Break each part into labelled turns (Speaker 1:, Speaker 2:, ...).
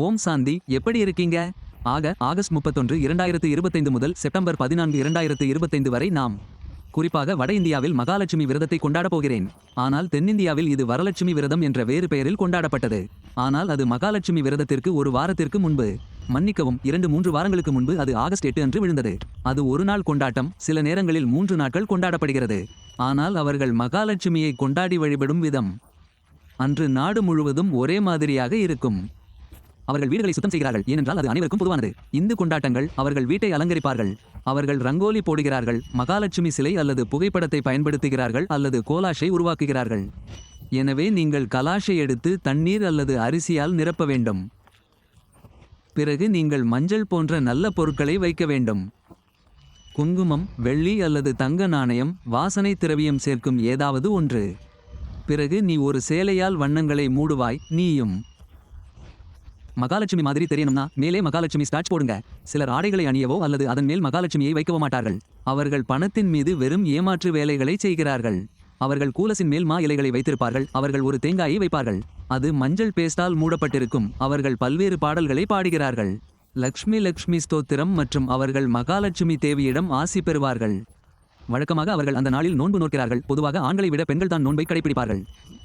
Speaker 1: ஓம் சாந்தி எப்படி இருக்கீங்க? ஆக ஆகஸ்ட் முப்பத்தொன்று இரண்டாயிரத்து இருபத்தைந்து முதல் செப்டம்பர் பதினான்கு இரண்டாயிரத்து இருபத்தைந்து வரை நாம் குறிப்பாக வட இந்தியாவில் மகாலட்சுமி விரதத்தை கொண்டாடப் போகிறேன். ஆனால் தென்னிந்தியாவில் இது வரலட்சுமி விரதம் என்ற வேறு பெயரில் கொண்டாடப்பட்டது. ஆனால் அது மகாலட்சுமி விரதத்திற்கு ஒரு வாரத்திற்கு முன்பு மன்னிக்கவும் இரண்டு மூன்று வாரங்களுக்கு முன்பு அது ஆகஸ்ட் எட்டு அன்று விழுந்தது. அது ஒரு நாள் கொண்டாட்டம் சில நேரங்களில் மூன்று நாட்கள் கொண்டாடப்படுகிறது. ஆனால் அவர்கள் மகாலட்சுமியை கொண்டாடி வழிபடும் விதம் அன்று நாடு முழுவதும் ஒரே மாதிரியாக இருக்கும். அவர்கள் வீடுகளை சுத்தம் செய்கிறார்கள். ஏனென்றால் அது அனைவருக்கும் பொதுவானது. இந்து கொண்டாட்டங்கள் அவர்கள் வீட்டை அலங்கரிப்பார்கள். அவர்கள் ரங்கோலி போடுகிறார்கள். மகாலட்சுமி சிலை அல்லது புகைப்படத்தை பயன்படுத்துகிறார்கள் அல்லது கோலாஷை உருவாக்குகிறார்கள். எனவே நீங்கள் கலாஷை எடுத்து தண்ணீர் அல்லது அரிசியால் நிரப்ப வேண்டும். பிறகு நீங்கள் மஞ்சள் போன்ற நல்ல பொருட்களை வைக்க வேண்டும். குங்குமம் வெள்ளி அல்லது தங்க நாணயம் வாசனை திரவியம் சேர்க்கும் ஏதாவது ஒன்று. பிறகு நீ ஒரு சேலையால் வண்ணங்களை மூடுவாய் நீயும். மகாலட்சுமி மாதிரி தெரியணும்னா மேலே மகாலட்சுமி ஸ்டாச் போடுங்க. சிலர் ஆடைகளை அணியவோ அல்லது அதன் மேல் மகாலட்சுமியை வைக்கவோ மாட்டார்கள். அவர்கள் பணத்தின் மீது வெறும் ஏமாற்று வேலைகளை செய்கிறார்கள். அவர்கள் கூலசின் மேல் மா இலைகளை வைத்திருப்பார்கள். அவர்கள் ஒரு தேங்காயை வைப்பார்கள். அது மஞ்சள் பேஸ்டால் மூடப்பட்டிருக்கும். அவர்கள் பல்வேறு பாடல்களை பாடுகிறார்கள். லக்ஷ்மி லக்ஷ்மி ஸ்தோத்திரம் மற்றும் அவர்கள் மகாலட்சுமி தேவியிடம் ஆசி பெறுவார்கள். வழக்கமாக அவர்கள் அந்த நாளில் நோன்பு நோக்கிறார்கள். பொதுவாக ஆண்களை விட பெண்கள் தான் நோன்பை கடைபிடிப்பார்கள்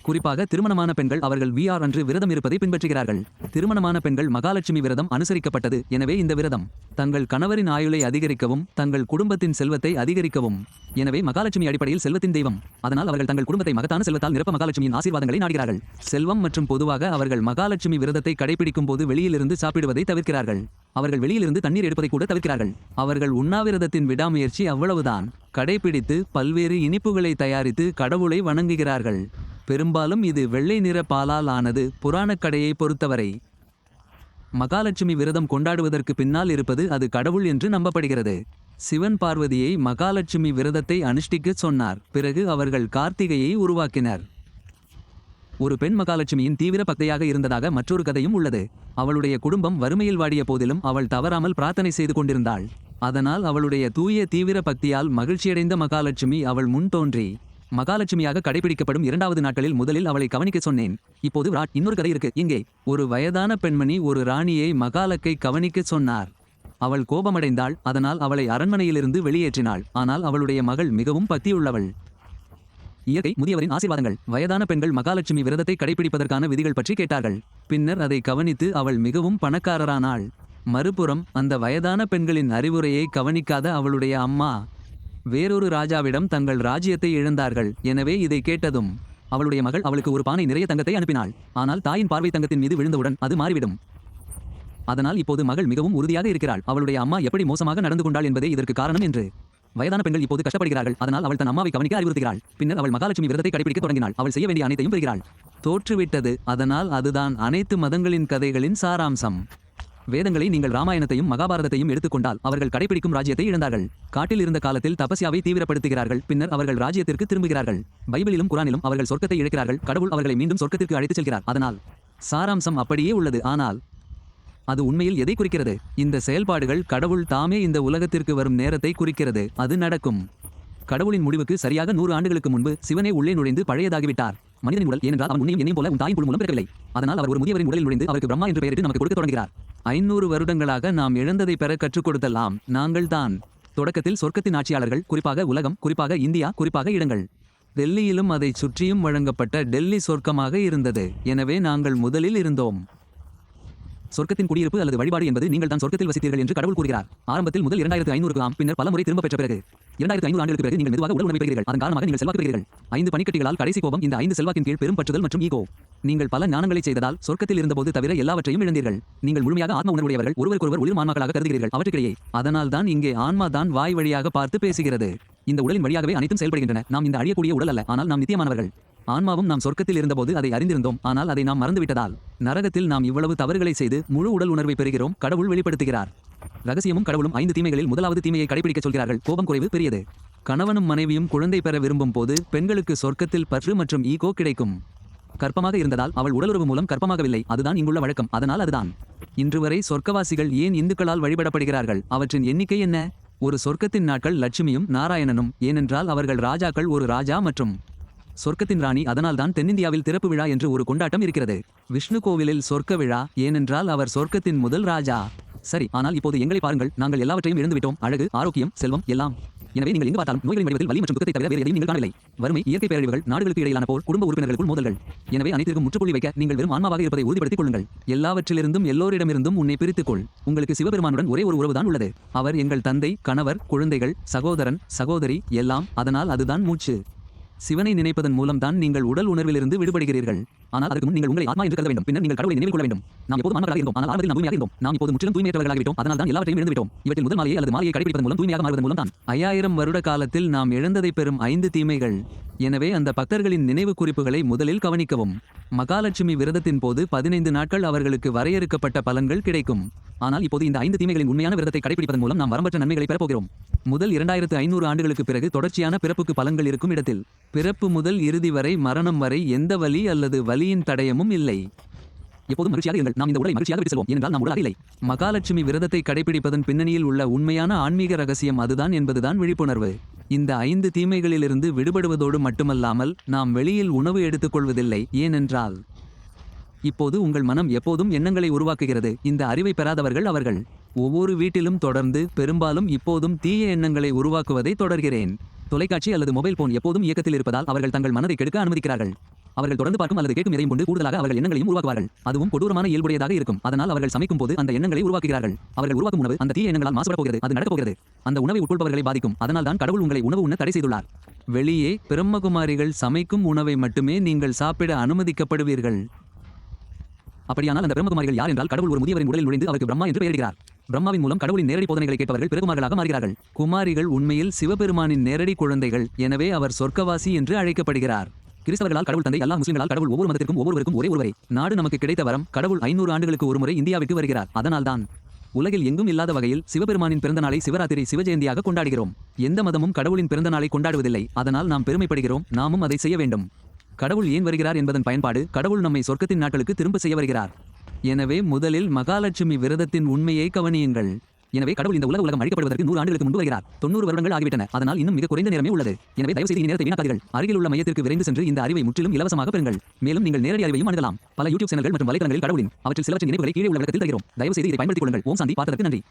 Speaker 1: குறிப்பாக திருமணமான பெண்கள் அவர்கள் விஆர் அன்று விரதம் இருப்பதை பின்பற்றுகிறார்கள். திருமணமான பெண்கள் மகாலட்சுமி விரதம் அனுசரிக்கப்பட்டது. எனவே இந்த விரதம் தங்கள் கணவரின் ஆயுளை அதிகரிக்கவும் தங்கள் குடும்பத்தின் செல்வத்தை அதிகரிக்கவும். எனவே மகாலட்சுமி அடிப்படையில் செல்வத்தின் தெய்வம். அதனால் அவர்கள் தங்கள் குடும்பத்தை மகத்தான செல்வத்தால் நிரப்ப மகாலட்சுமியின் ஆசீர்வாதங்களை நாடுகிறார்கள். செல்வம் மற்றும் பொதுவாக அவர்கள் மகாலட்சுமி விரதத்தை கடைபிடிக்கும் போது வெளியிலிருந்து சாப்பிடுவதை தவிர்க்கிறார்கள். அவர்கள் வெளியிலிருந்து தண்ணீர் எடுப்பதை கூட தவிர்க்கிறார்கள். அவர்கள் உண்ணாவிரதத்தின் விடாமுயற்சி அவ்வளவுதான். கடைபிடித்து பல்வேறு இனிப்புகளை தயாரித்து கடவுளை வணங்குகிறார்கள். பெரும்பாலும் இது வெள்ளை நிற பாலால் ஆனது புராணக் கடையை பொறுத்தவரை. மகாலட்சுமி விரதம் கொண்டாடுவதற்கு பின்னால் இருப்பது அது கடவுள் என்று நம்பப்படுகிறது. சிவன் பார்வதியை மகாலட்சுமி விரதத்தை அனுஷ்டிக்கச் சொன்னார். பிறகு அவர்கள் கார்த்திகையை உருவாக்கினர். ஒரு பெண் மகாலட்சுமியின் தீவிர பக்தையாக இருந்ததாக மற்றொரு கதையும் உள்ளது. அவளுடைய குடும்பம் வறுமையில் வாடிய போதிலும் அவள் தவறாமல் பிரார்த்தனை செய்து கொண்டிருந்தாள். அதனால் அவளுடைய தூய தீவிர பக்தியால் மகிழ்ச்சியடைந்த மகாலட்சுமி அவள் முன் தோன்றி மகாலட்சுமியாக கடைபிடிக்கப்படும் இரண்டாவது நாட்களில் முதலில் அவளை கவனிக்க சொன்னேன். இப்போது ராட் இன்னொரு கதை இருக்கு. இங்கே ஒரு வயதான பெண்மணி ஒரு ராணியை மகாலக்கை கவனிக்க சொன்னார். அவள் கோபமடைந்தாள் அதனால் அவளை அரண்மனையிலிருந்து வெளியேற்றினாள். ஆனால் அவளுடைய மகள் மிகவும் பக்தியுள்ளவள். இயற்கை முதியவரின் ஆசீர்வாதங்கள். வயதான பெண்கள் மகாலட்சுமி விரதத்தை கடைபிடிப்பதற்கான விதிகள் பற்றி கேட்டார்கள். பின்னர் அதை கவனித்து அவள் மிகவும் பணக்காரரானாள். மறுபுறம் அந்த வயதான பெண்களின் அறிவுரையை கவனிக்காத அவளுடைய அம்மா வேறொரு ராஜாவிடம் தங்கள் ராஜ்யத்தை இழந்தார்கள். எனவே இதை கேட்டதும் அவளுடைய மகள் அவளுக்கு ஒரு பானை நிறைய தங்கத்தை அனுப்பினாள். ஆனால் தாயின் பார்வை தங்கத்தின் மீது விழுந்தவுடன் அது மாறிவிடும். அதனால் இப்போது மகள் மிகவும் உறுதியாக இருக்கிறாள். அவளுடைய அம்மா எப்படி மோசமாக நடந்து கொண்டாள் என்பதே இதற்கு காரணம் என்று. வயதான பெண்கள் இப்போது கஷ்டப்படுகிறார்கள். அதனால் அவள் தன் அம்மாவை கவனிக்க அறிவுறுத்துகிறாள். பின்னர் அவள் மகாலட்சுமி விரதத்தை கடைபிடிக்க தொடங்கினாள். அவள் செய்ய வேண்டிய அனைத்தையும் பெறுகிறாள். தோற்றுவிட்டது. அதனால் அதுதான் அனைத்து மதங்களின் கதைகளின் சாராம்சம். வேதங்களை நீங்கள் ராமாயணத்தையும் மகாபாரதத்தையும் எடுத்துக்கொண்டால் அவர்கள் கடைபிடிக்கும் ராஜ்யத்தை இழந்தார்கள். காட்டில் இருந்த காலத்தில் தபஸ்யாவை தீவிரப்படுத்துகிறார்கள் பின்னர் அவர்கள் ராஜ்யத்திற்கு திரும்புகிறார்கள். பைபிளிலும் குரானிலும் அவர்கள் சொர்க்கத்தை இழக்கிறார்கள் கடவுள் அவர்களை மீண்டும் சொர்க்கத்திற்கு அழைத்துச் செல்கிறார். அதனால் சாராம்சம் அப்படியே உள்ளது. ஆனால் அது உண்மையில் எதை குறிக்கிறது? இந்த செயல்பாடுகள் கடவுள் தாமே இந்த உலகத்திற்கு வரும் நேரத்தை குறிக்கிறது. அது நடக்கும். கடவுளின் முடிவுக்கு சரியாக நூறு ஆண்டுகளுக்கு முன்பு சிவனே உள்ளே நுழைந்து பழையதாகிவிட்டார். மனிதனின் உடல் ஏனென்றால் அவன் உன்னையும் என்னையும் போல உன் தாயின் புல் மூலம் பிறக்கவில்லை. அதனால் அவர் ஒரு முதியவரின் உடலில் நுழைந்து அவருக்கு பிரம்மா என்று பெயரிட்டு நமக்கு கொடுக்க தொடங்குகிறார். ஐநூறு வருடங்களாக நாம் இழந்ததை பெற கற்றுக் கொடுத்தலாம். நாங்கள் தான் தொடக்கத்தில் சொர்க்கத்தின் ஆட்சியாளர்கள் குறிப்பாக உலகம் குறிப்பாக இந்தியா குறிப்பாக இடங்கள். டெல்லியிலும் அதைச் சுற்றியும் வழங்கப்பட்ட டெல்லி சொர்க்கமாக இருந்தது. எனவே நாங்கள் முதலில் இருந்தோம். சொர்க்கத்தின் குடியிருப்பு அல்லது வழிபாடு என்பது நீங்கள் தான் சொர்க்கத்தில் வசித்தீர்கள் என்று கடவுள் கூறுகிறார். ஆரம்பத்தில் முதல் இரண்டாயிரத்து ஐநூறு ஆம் பின்னர் பல முறை திரும்ப பெற்ற பிறகு. இரண்டாயிரத்து ஐநூறு ஆண்டுகளுக்கு பிறகு நீங்கள் மெதுவாக உடல் உணர்வை பெறுகிறீர்கள். அதன் காரணமாக நீங்கள் செல்வாக்கு பெறுகிறீர்கள். ஐந்து பனிக்கட்டிகளால் கடைசி கோபம் இந்த ஐந்து செல்வாக்கின் கீழ் பெரும் பற்றுதல் மற்றும் ஈகோ. நீங்கள் பல ஞானங்களை செய்ததால் சொர்க்கத்தில் இருந்தபோது தவிர எல்லாவற்றையும் இழந்தீர்கள். நீங்கள் முழுமையாக ஆத்ம உணர்வுடையவர்கள் ஒருவருக்கொருவர் உயிர் மான்மாக்களாக கருதுகிறீர்கள் அவற்றுக்கிடையே. அதனால் தான் இங்கே ஆன்மா தான் வாய் வழியாக பார்த்து பேசுகிறது. இந்த உடலின் வழியாகவே அனைத்தும் செயல்படுகின்றன. நாம் இந்த அழியக்கூடிய உடல் அல்ல ஆனால் நாம் நித்தியமானவர்கள். ஆன்மாவும் நாம் சொர்க்கத்தில் இருந்தபோது அதை அறிந்திருந்தோம் ஆனால் அதை நாம் மறந்துவிட்டதால். நரகத்தில் நாம் இவ்வளவு தவறுகளை செய்து முழு உடல் உணர்வை பெறுகிறோம் கடவுள் வெளிப்படுத்துகிறார். ரகசியமும் கடவுளும் ஐந்து தீமைகளில் முதலாவது தீமையை கடைபிடிக்க சொல்கிறார்கள் கோபம் குறைவு பெரியது. கணவனும் மனைவியும் குழந்தை பெற விரும்பும் போது பெண்களுக்கு சொர்க்கத்தில் பற்று மற்றும் ஈகோ கிடைக்கும். கற்பமாக இருந்ததால் அவள் உடலுறவு மூலம் கற்பமாகவில்லை அதுதான் இங்குள்ள வழக்கம் அதனால் அதுதான். இன்று வரை சொர்க்கவாசிகள் ஏன் இந்துக்களால் வழிபடப்படுகிறார்கள்? அவற்றின் எண்ணிக்கை என்ன? ஒரு சொர்க்கத்தின் நாட்கள் லட்சுமியும் நாராயணனும் ஏனென்றால் அவர்கள் ராஜாக்கள் ஒரு ராஜா மற்றும் சொர்க்கத்தின் ராணி அதனால்தான் தென்னிந்தியாவில் திறப்பு விழா என்று ஒரு கொண்டாட்டம் இருக்கிறது. விஷ்ணு கோவிலில் சொர்க்க விழா ஏனென்றால் அவர் சொர்க்கத்தின் முதல் ராஜா. சரி ஆனால் இப்போது எங்களை பாருங்கள் நாங்கள் எல்லாவற்றையும் இழந்துவிட்டோம். அழகு ஆரோக்கியம் செல்வம் எல்லாம். எனவே நீங்கள் எங்கு பார்த்தாலும் நோய்களின் வடிவத்தில் வலி மற்றும் துக்கத்தை தவிர வேறு எதையும் நீங்கள் காணவில்லை. வறுமை இயற்கை பேரழிவுகள் நாடுகளுக்கு இடையிலான போர் குடும்ப உறுப்பினர்களுக்குள் மோதல்கள். எனவே அனைத்திற்கும் முற்றுப்புள்ளி வைக்க நீங்கள் வெறும் ஆன்மாவாக இருப்பதை உறுதிப்படுத்திக் கொள்ளுங்கள். எல்லாவற்றிலிருந்தும் எல்லோரிடமிருந்தும் உன்னை பிரித்துக் கொள் உங்களுக்கு சிவபெருமானுடன் ஒரே ஒரு உறவுதான் உள்ளது. அவர் எங்கள் தந்தை கணவர் குழந்தைகள் சகோதரன் சகோதரி எல்லாம். அதனால் அதுதான் மூச்சு. சிவனை நினைப்பதன் மூலம்தான் நீங்கள் உடல் உணர்விலிருந்து விடுபடுகிறீர்கள். ஆனால் அதற்கு முன் நீங்கள் உங்களை ஆத்மா என்று கருத வேண்டும். பின்னர் நீங்கள் கடவுளை நினைவில் கொள்ள வேண்டும். நாம் எப்போது மாணவர்களாக இருந்தோம். ஆனால் ஆரம்பத்தில் நாம் தூய்மையாக இருந்தோம். நாம் இப்போது முற்றிலும் தூய்மையற்றவர்களாகிவிட்டோம் அதனால் தான் எல்லாவற்றையும் இழந்து விட்டோம் இவற்றில் முதல் மாலையை அல்லது மாலையை கடைபிடிப்பதன் மூலம் தூய்மையாக மாறுவதன் மூலம் தான் ஐயாயிரம் வருட காலத்தில் நாம் இழந்ததை பெறும் ஐந்து தீமைகள். எனவே அந்த பக்தர்களின் நினைவு குறிப்புகளை முதலில் கவனிக்கவும். மகாலட்சுமி விரதத்தின் போது பதினைந்து நாட்கள் அவர்களுக்கு வரையறுக்கப்பட்ட பலன்கள் கிடைக்கும். ஆனால் இப்போது இந்த ஐந்து தீமைகளின் உண்மையான விரதத்தை கடைபிடிப்பதன் மூலம் நாம் வரம்பற்ற நன்மைகளை பெறப்போகிறோம். முதல் இரண்டாயிரத்து ஐநூறு ஆண்டுகளுக்கு பிறகு தொடர்ச்சியான பிறப்புக்கு பலன்கள் இருக்கும் இடத்தில். பிறப்பு முதல் இறுதி வரை மரணம் வரை எந்த வலி அல்லது வலி வலியின் தடயமும் இல்லை. எப்போதும் மகிழ்ச்சியாக இருங்கள். நாம் இந்த உடலை மகிழ்ச்சியாக விட்டு செல்வோம். ஏனென்றால் நாம் உடலாக இல்லை. மகாலட்சுமி விரதத்தை கடைபிடிப்பதன் பின்னணியில் உள்ள உண்மையான ஆன்மீக ரகசியம் அதுதான் என்பதுதான் விழிப்புணர்வு. இந்த ஐந்து தீமைகளிலிருந்து விடுபடுவதோடு மட்டுமல்லாமல் நாம் வெளியில் உணவு எடுத்துக்கொள்வதில்லை ஏனென்றால் இப்போது உங்கள் மனம் எப்போதும் எண்ணங்களை உருவாக்குகிறது. இந்த அறிவை பெறாதவர்கள் அவர்கள். ஒவ்வொரு வீட்டிலும் தொடர்ந்து பெரும்பாலும் இப்போதும் தீய எண்ணங்களை உருவாக்குவதை தொடர்கிறேன். தொலைக்காட்சி அல்லது மொபைல் போன் எப்போதும் இயக்கத்தில் இருப்பதால் அவர்கள் தங்கள் மனதை கெடுக்க அனுமதிக்கிறார்கள். அவர்கள் தொடர்ந்து பார்க்கும் அல்லது கேட்கும் எதையும் கொண்டு கூடுதலாக அவர்கள் எண்ணங்களையும் உருவாக்குவார்கள். அதுவும் கொடூரமான இயல்புடையதாக இருக்கும். அதனால் அவர்கள் சமைக்கும் போது அந்த எண்ணங்களை உருவாக்குகிறார்கள். அவர்கள் உருவாக்கும் உணவு அந்த தீய எண்ணங்களால் மாசுபட போகிறது. அது நடக்கப் போகிறது. அந்த உணவை உட்கொள்பவர்களை பாதிக்கும். அதனால் தான் கடவுள் உங்களை உணவு உண்ண தடை செய்துள்ளார். வெளியே பிரம்மகுமாரிகள் சமைக்கும் உணவை மட்டுமே நீங்கள் சாப்பிட அனுமதிக்கப்படுவீர்கள். அப்படியானால் அந்த பிரம்மகுமாரிகள் யார் என்றால் கடவுள் ஒரு முதியவரின் உடலில் நுழைந்து அவருக்கு பிரம்மா என்று பெயரிடுகிறார். பிரம்மாவின் மூலம் கடவுளின் நேரடி போதனைகளை கேட்பவர்கள் பிறகுமார்களாக மாறுகிறார்கள். குமாரிகள் உண்மையில் சிவபெருமானின் நேரடி குழந்தைகள். எனவே அவர் சொர்க்கவாசி என்று அழைக்கப்படுகிறார். கிறிஸ்தவர்களால் கடவுள் தந்தை எல்லா முஸ்லிம்களால் கடவுள் ஒவ்வொரு மதத்திற்கும் ஒவ்வொருவருக்கும் ஒரே ஒருவரே. நாடு நமக்கு கிடைத்த வரம் கடவுள் ஐநூறு ஆண்டுகளுக்கு ஒருமுறை இந்தியாவிற்கு வருகிறார். அதனால்தான் உலகில் எங்கும் இல்லாத வகையில் சிவபெருமானின் பிறந்த நாளை சிவராத்திரி சிவஜெயந்தியாக கொண்டாடுகிறோம். எந்த மதமும் கடவுளின் பிறந்த நாளை கொண்டாடுவதில்லை. அதனால் நாம் பெருமைப்படுகிறோம். நாமும் அதை செய்ய வேண்டும். கடவுள் ஏன் வருகிறார் என்பதன் பயன்பாடு கடவுள் நம்மை சொர்க்கத்தின் நாட்களுக்கு திரும்ப செய்ய வருகிறார். எனவே முதலில் மகாலட்சுமி விரதத்தின் உண்மையை கவனியுங்கள். எனவே கடவுள் இந்த உலக உலகம் அழிக்கப்படுவதற்கு நூறு ஆண்டுகளுக்கு முன்பு வருகிறார். தொண்ணூறு வருடங்கள் ஆகிவிட்டன. அதனால் இன்னும் மிக குறைந்த நேரமே உள்ளது. எனவே தயவு செய்து நேரத்தை வீணாக்காதீர்கள். அருகில் உள்ள மையத்திற்கு விரைந்து சென்று இந்த அறிவை முற்றிலும் இலவசமாக பெறுங்கள். மேலும் நீங்கள் நேரடி அறிவையும் அணுகலாம். பல யூடியூப் சேனல்கள் மற்றும் வலைத்தளங்களில் கடவுளின் அவற்றில் சிலவற்றின் நினைவுகளை கீழே உள்ள விளக்கத்தில் தருகிறோம். தயவு செய்து இதை பயன்படுத்திக் கொள்ளுங்கள். ஓம் சாந்தி. பார்த்ததற்கு நன்றி.